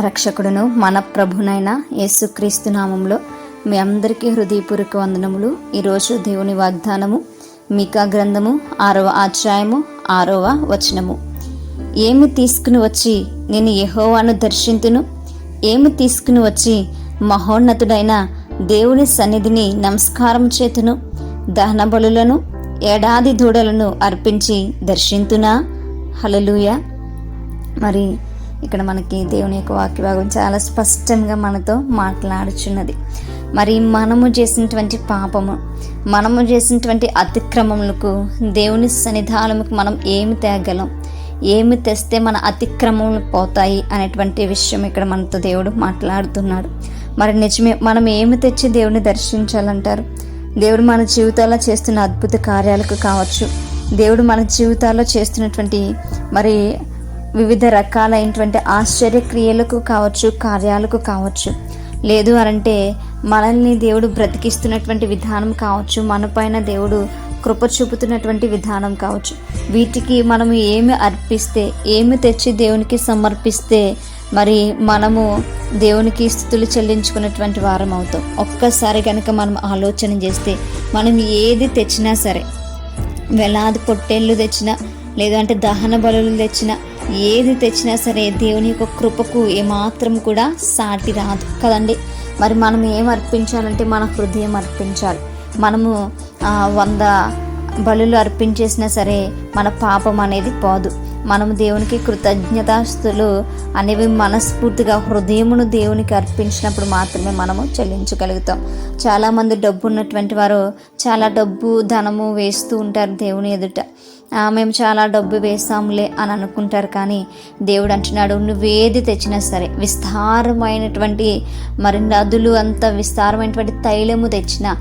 రక్షకుడును మన ప్రభునైన యేసుక్రీస్తు నామంలో మీ అందరికీ హృదయపూర్వక వందనములు. ఈరోజు దేవుని వాగ్దానము మీకా గ్రంథము ఆరవ అధ్యాయము ఆరవ వచనము. ఏమి తీసుకుని వచ్చి నేను యహోవాను దర్శింతును? ఏమి తీసుకుని వచ్చి మహోన్నతుడైన దేవుని సన్నిధిని నమస్కారం చేతును? దహన బలులను ఏడాది దూడలను అర్పించి దర్శింతునా? హలలుయ మరి ఇక్కడ మనకి దేవుని యొక్క వాక్యభాగం చాలా స్పష్టంగా మనతో మాట్లాడుచున్నది. మరి మనము చేసినటువంటి పాపము మనము చేసినటువంటి అతిక్రమములకు దేవుని సన్నిధానముకు మనం ఏమి తేగలం? ఏమి తెస్తే మన అతిక్రమములు పోతాయి అనేటువంటి విషయం ఇక్కడ మనతో దేవుడు మాట్లాడుతున్నాడు. మరి నిజమే మనం ఏమి తెచ్చి దేవుని దర్శించాలంటారు? దేవుడు మన జీవితాల్లో చేస్తున్న అద్భుత కార్యాలకు కావచ్చు. దేవుడు మన జీవితాల్లో చేస్తున్నటువంటి మరి వివిధ రకాలైనటువంటి ఆశ్చర్య క్రియలకు కావచ్చు కార్యాలకు కావచ్చు. లేదు అనంటే మనల్ని దేవుడు బ్రతికిస్తున్నటువంటి విధానం కావచ్చు మనపైన దేవుడు కృప చూపుతున్నటువంటి విధానం కావచ్చు. వీటికి మనము ఏమి అర్పిస్తే ఏమి తెచ్చి దేవునికి సమర్పిస్తే మరి మనము దేవునికి స్థుతులు చెల్లించుకున్నటువంటి వారం అవుతాం. ఒక్కసారి కనుక మనం ఆలోచన చేస్తే మనం ఏది తెచ్చినా సరే వేలాది పొట్టేళ్ళు తెచ్చినా లేదంటే దహన బలులు తెచ్చినా ఏది తెచ్చినా సరే దేవుని యొక్క కృపకు ఏమాత్రం కూడా సాటి రాదు. కదండి? మరి మనం ఏం అర్పించాలంటే మన హృదయం అర్పించాలి. మనము వంద బలులు అర్పించేసినా సరే మన పాపం అనేది పోదు. మనము దేవునికి కృతజ్ఞతాస్తులు అనేవి మనస్ఫూర్తిగా హృదయమును దేవునికి అర్పించినప్పుడు మాత్రమే మనము చెల్లించగలుగుతాం. చాలామంది డబ్బు ఉన్నటువంటి వారు చాలా డబ్బు ధనము వేస్తూ ఉంటారు దేవుని ఎదుట. "ఆ, మేము చాలా డబ్బు వేసాంలే అని అనుకుంటారు కానీ దేవుడు అంటున్నాడు నువ్వేది తెచ్చినా సరే విస్తారమైనటువంటి మరి నదులు అంత విస్తారమైనటువంటి తైలము తెచ్చినా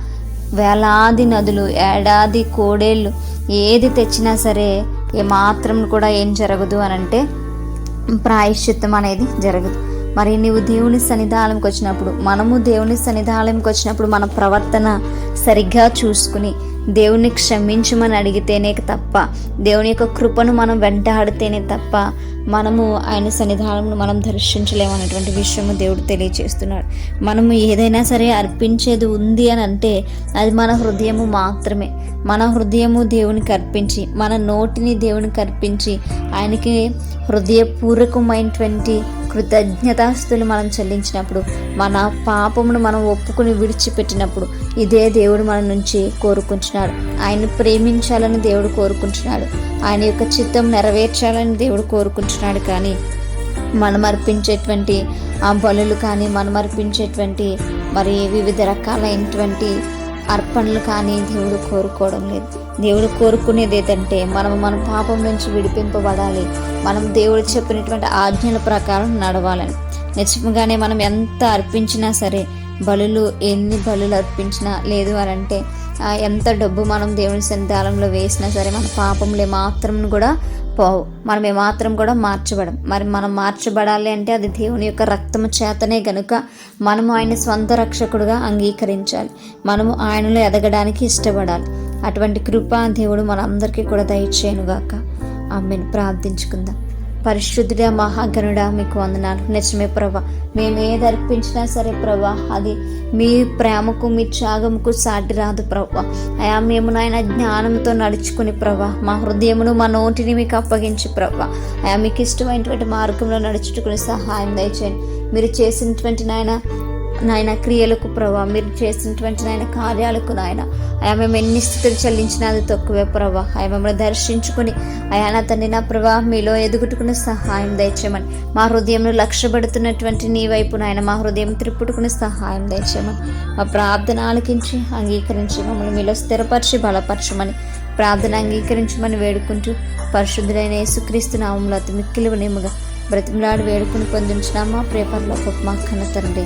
వేలాది నదులు ఏడాది కోడేళ్ళు ఏది తెచ్చినా సరే ఏమాత్రం కూడా ఏం జరగదు అని అంటే ప్రాయశ్చిత్తం అనేది జరగదు. మరి నీవు దేవుని సన్నిధానంకి వచ్చినప్పుడు మనము దేవుని సన్నిధానంకి వచ్చినప్పుడు మన ప్రవర్తన సరిగ్గా చూసుకుని దేవుని క్షమించమని అడిగితేనే తప్ప దేవుని యొక్క కృపను మనం వెంటాడితేనే తప్ప మనము ఆయన సన్నిధానమును మనం దర్శించలేమనేటువంటి విషయము దేవుడు తెలియజేస్తున్నాడు మనము ఏదైనా సరే అర్పించేది ఉంది అని అంటే అది మన హృదయము మాత్రమే. మన హృదయము దేవునికి అర్పించి మన నోటిని దేవునికి అర్పించి ఆయనకి హృదయపూర్వకమైనటువంటి కృతజ్ఞతాస్తులు మనం చెల్లించినప్పుడు మన పాపమును మనం ఒప్పుకుని విడిచిపెట్టినప్పుడు ఇదే దేవుడు మన నుంచి కోరుకుంటున్నాడు. ఆయన ప్రేమించాలని దేవుడు కోరుకుంటున్నాడు. ఆయన యొక్క చిత్తం నెరవేర్చాలని దేవుడు కోరుకుంటున్నాడు కానీ మనం అర్పించేటువంటి ఆ బలులు కానీ మనం అర్పించేటువంటి మరి వివిధ రకాలైనటువంటి అర్పణలు కానీ దేవుడు కోరుకోవడం లేదు. దేవుడు కోరుకునేది ఏంటంటే మనం మన పాపం నుంచి విడిపింపబడాలి. మనం దేవుడు చెప్పినటువంటి ఆజ్ఞల ప్రకారం నడవాలని. నిజంగానే మనం ఎంత అర్పించినా సరే బలులు ఎన్ని బలులు అర్పించినా లేదు అని అంటే ఎంత డబ్బు మనం దేవుని సంతానంలో వేసినా సరే మన పాపంలో మాత్రం కూడా పోవు. మనం ఏమాత్రం కూడా మార్చబడం. మరి మనం మార్చబడాలి అంటే అది దేవుని యొక్క రక్తము చేతనే గనుక మనము ఆయన స్వంత రక్షకుడుగా అంగీకరించాలి. మనము ఆయనలో ఎదగడానికి ఇష్టపడాలి. అటువంటి కృపా దేవుడు మనందరికీ కూడా దయచేయనుగాక. ఆమెను. ప్రార్థించుకుందాం. పరిశుద్ధుడా మహాగణుడా మీకు వందనాలు. నిజమే ప్రభా మేము ఏది అర్పించినా సరే ప్రభా అది మీ ప్రేమకు మీ త్యాగముకు సాటి రాదు ప్రభా. అయా మేము నాయన జ్ఞానంతో నడుచుకుని ప్రభా మా హృదయమును మా నోటిని మీకు అప్పగించి ప్రభా. అయా మీకు ఇష్టమైనటువంటి మార్గంలో నడుచుకుని సహాయం దయచేయండి. మీరు చేసినటువంటి నాయన నాయన క్రియలకు ప్రభా మీరు చేసినటువంటి నాయన కార్యాలకు నాయన అయా మేము ఎన్ని స్థితులు చెల్లించినా అది తక్కువే ప్రభా. అయా మమ్మల్ని దర్శించుకుని అయా నా తండ్రి నా ప్రభా మీలో ఎదుగుటుకుని సహాయం దయచేయమని. మా హృదయంలో లక్ష్యపెడుతున్నటువంటి నీ వైపు నాయన మా హృదయం త్రిప్పుటుకుని సహాయం దయచేయమని. మా ప్రార్థన ఆలకించి అంగీకరించి మమ్మల్ని మీలో స్థిరపరిచి బలపరచమని. ప్రార్థన అంగీకరించమని వేడుకుంటూ పరిశుద్ధులైన యేసుక్రీస్తు నామంలో అతి మిక్కిలి నేముగా బ్రతిమలాడి వేడుకుని పొందించిన మా ప్రేపర్లో మా కన్న తండ్రి